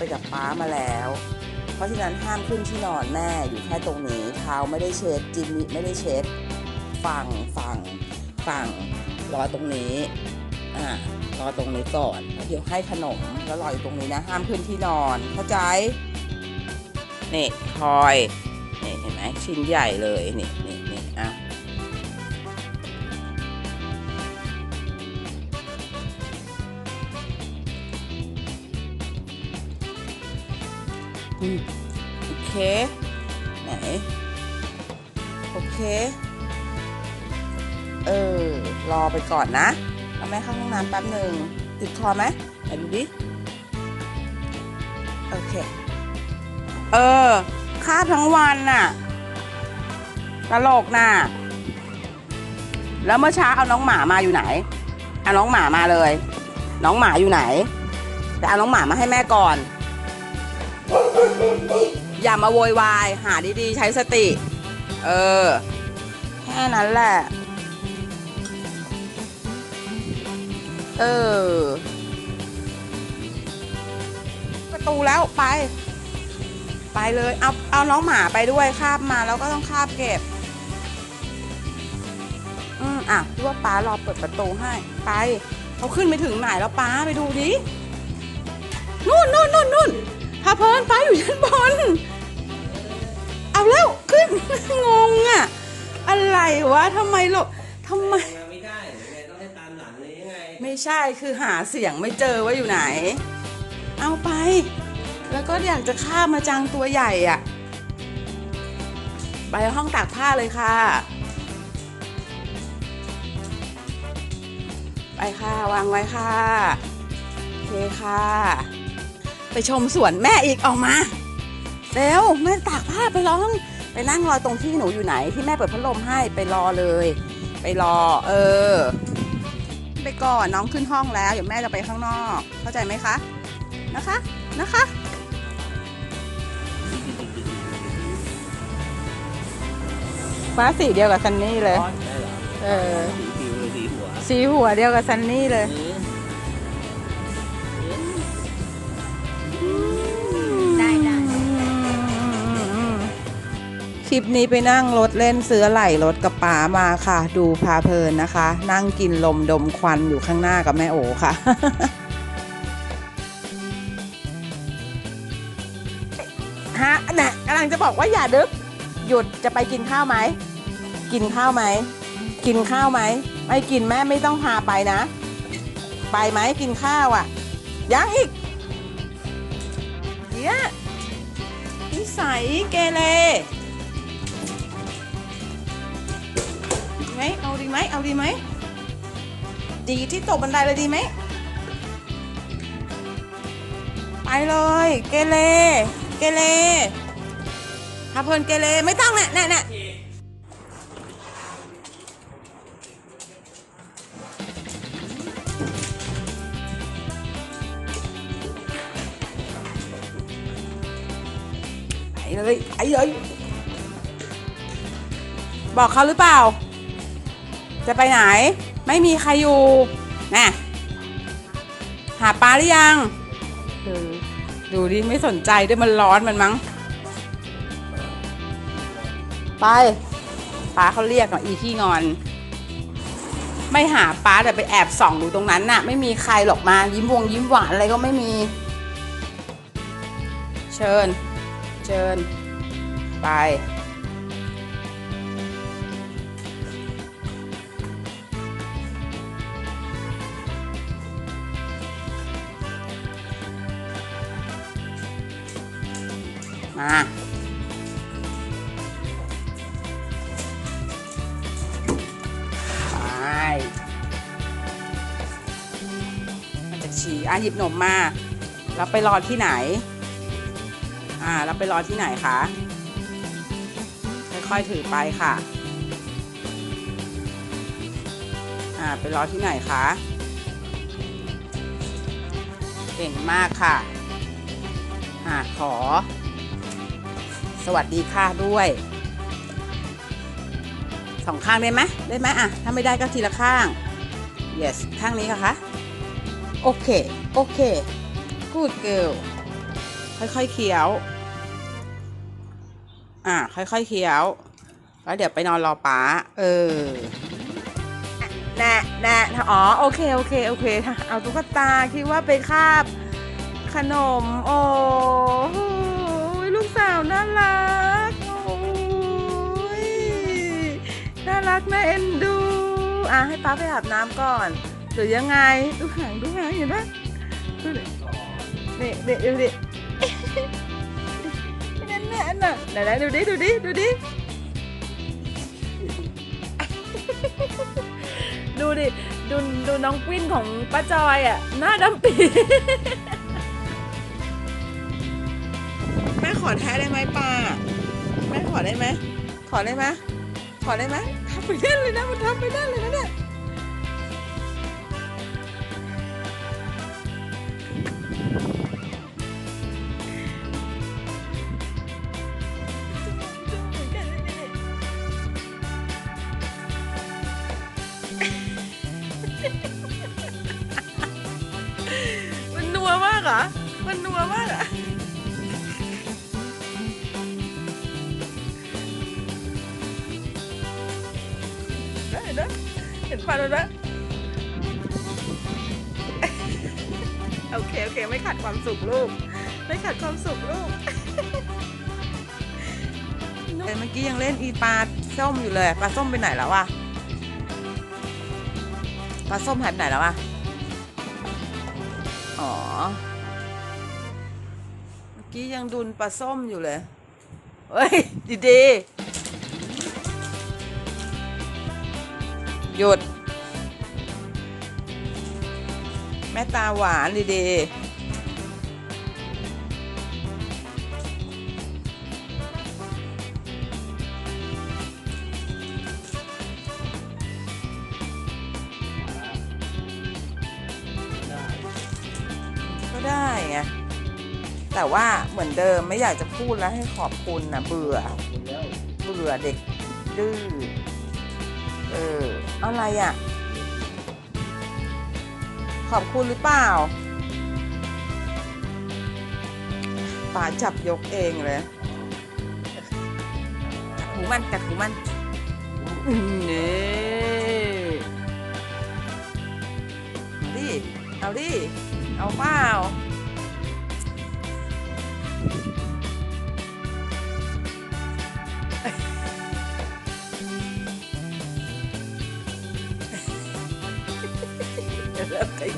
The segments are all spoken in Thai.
ไปกับป้ามาแล้ว เพราะฉะนั้นห้ามขึ้นที่นอนแม่อยู่แค่ตรงนี้เท้าไม่ได้เช็ดจิมมี่ไม่ได้เช็ดฝั่งฝั่งฝั่งรอตรงนี้อ่ารอตรงนี้ก่อนเดี๋ยวให้ขนมแล้วรออยู่ตรงนี้นะ ห้ามขึ้นที่นอนเข้าใจนี่คอยนี่เห็นไหมชิ้นใหญ่เลยนี่ โอเค ไหน โอเค เออ รอไปก่อนนะเอาแม่เข้าห้องน้ำแป๊บหนึ่งติดคอไหมไหนดูดิ โอเค เออคาบทั้งวันน่ะตลกน่ะ แล้วเมื่อเช้าเอาน้องหมามาอยู่ไหนเอาน้องหมามาเลย น้องหมาอยู่ไหน แต่เอาน้องหมามาให้แม่ก่อน อย่ามาโวยวาย หาดีๆ ใช้สติ เออ แค่นั้นแหละ เออ ประตูแล้วไป ไปเลย เอาเอาน้องหมาไปด้วยคาบมาแล้วก็ต้องคาบเก็บ อืมอะพี่ว่าป้ารอเปิดประตูให้ไปเขาขึ้นไปถึงไหนแล้วป้าไปดูดินู่นนู่นนู่นนู่น พาเพลินป้าอยู่ชั้นบน เอาแล้วขึ้น งงอะอะไรวะทำไมลูกทำไม มาไม่ได้ยังไงต้องให้ตามหลังเลยยังไงไม่ใช่คือหาเสียงไม่เจอว่าอยู่ไหน เอาไป แล้วก็อยากจะข้ามมาจังตัวใหญ่อะไปห้องตากผ้าเลยค่ะ ไปค่ะ วางไว้ค่ะ โอเคค่ะ ไปชมสวนแม่อีกออกมาเร็วแม่ตากผ้าไปรอห้อง ไปนั่งรอตรงที่หนูอยู่ไหนที่แม่เปิดพัดลมให้ไปรอเลย ไปรอ เออ ไปก่อนน้องขึ้นห้องแล้วเดี๋ยวแม่จะไปข้างนอก เข้าใจไหมคะนะคะนะคะฟ้าสีเดียวกับซันนี่เลยได้เหรอเออสีผิวหรือสีหัวสีหัวเดียวกับซันนี่เลย คลิปนี้ไปนั่งรถเล่นเสื้อไหลรถกับป๋ามาค่ะ ดูพาเพลินนะคะ นั่งกินลมดมควันอยู่ข้างหน้ากับแม่โอค่ะฮะน่ะกำลังจะบอกว่าอย่าดึก หยุดจะไปกินข้าวไหม กินข้าวไหม กินข้าวไหม ไม่กินแม่ไม่ต้องพาไปนะ ไปไหมกินข้าวอะ ยังอีกเดี๋ยวนิสัยเกเร ไหมเอาดีไหมเอาดีไหมดีที่ตกบันไดเลยดีไหมไปเลยเกเรเกเรถ้าเพลินเกเรไม่ต้องแน่แน่แน่ไปเลยไอ้เลยบอกเขาหรือเปล่า จะไปไหน ไม่มีใครอยู่น่ะหาปลาหรือยังเออดูดิ ไม่สนใจด้วยมันร้อนมันมั้ง ไปป้าเขาเรียกอะอีที่งอน ไม่หาป้าแต่ไปแอบส่องดูตรงนั้นน่ะ ไม่มีใครหรอกมา ยิ้มวงยิ้มหวานอะไรก็ไม่มี เชิญ เชิญ ไป มาไปมันจะฉี่อะหยิบหนมมาแล้วไปรอที่ไหน อ่าแล้วไปรอที่ไหนคะค่อยๆถือไปค่ะ อ่าไปรอที่ไหนคะเก่งมากค่ะอ่าขอ สวัสดีค่ะด้วยสองข้างได้ไหมได้ไหมอะ ถ้าไม่ได้ก็ทีละข้าง yes ข้างนี้ค่ะคะโอเค โอเค good girl ค่อยๆเคี้ยว อะ ค่อยๆเคี้ยว แล้วเดี๋ยวไปนอนรอป้าเออแน่แน่อ๋อ โอเค โอเค โอเค เอาตุ๊กตา คิดว่าไปคาบขนม โอ้าวน่ารักโอ้ยน่ารักน่าเอ็นดู อะให้ป้าไปอาบน้ำก่อนหรือยังไงดูหางดูหางเห็นไหมดูดินี่นี่ดูดินั่นน่ะน่ะไหนไหนดูดิดูดิดูดิดูดิดูดูน้องกวินของป้าจอยอะหน้าดำปี แม่ขอแท้ได้ไหมป้า แม่ขอได้ไหม ขอได้ไหมขอได้ไหมทำไปได้เลยนะมันทำไปได้เลยนะเนี่ย เห็นฟันแล้วนะโอเค โอเค ไม่ขัดความสุขลูก ไม่ขัดความสุขลูกเมื่อกี้ยังเล่นอีปลาส้มอยู่เลยปลาส้มไปไหนแล้ววะปลาส้มหายไปไหนแล้ววะอ๋อ เมื่อกี้ยังดุนปลาส้มอยู่เลยเฮ้ยดีๆ หยุด แม่ตาหวานดีๆก็ได้ไงแต่ว่าเหมือนเดิมไม่อยากจะพูดแล้วให้ขอบคุณนะเบื่อ เบื่อเด็กดื้อเออ อะไรอะ ขอบคุณหรือเปล่าป๋าจับยกเองเลยกัดหูมันกัดหูมันนี่เอาดิ เอาดิ เอาเปล่า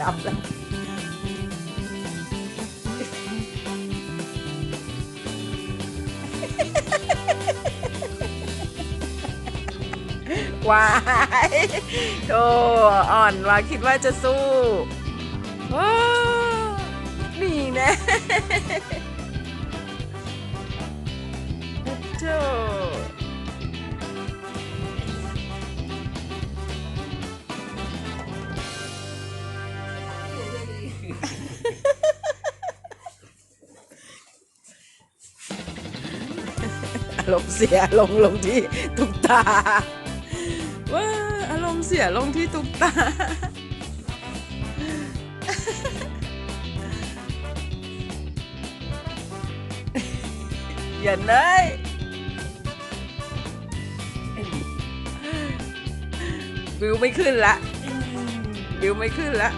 ดับแล้ววายโธ่อ่อนว่าคิดว่าจะสู้ นี่นะ อารมณ์เสียลงลงที่ตุกตาว้าอารมณ์เสียลงที่ตุกตาอย่าเนยบิวไม่ขึ้นละบิวไม่ขึ้นละ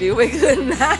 บิวไม่ขึ้นนะ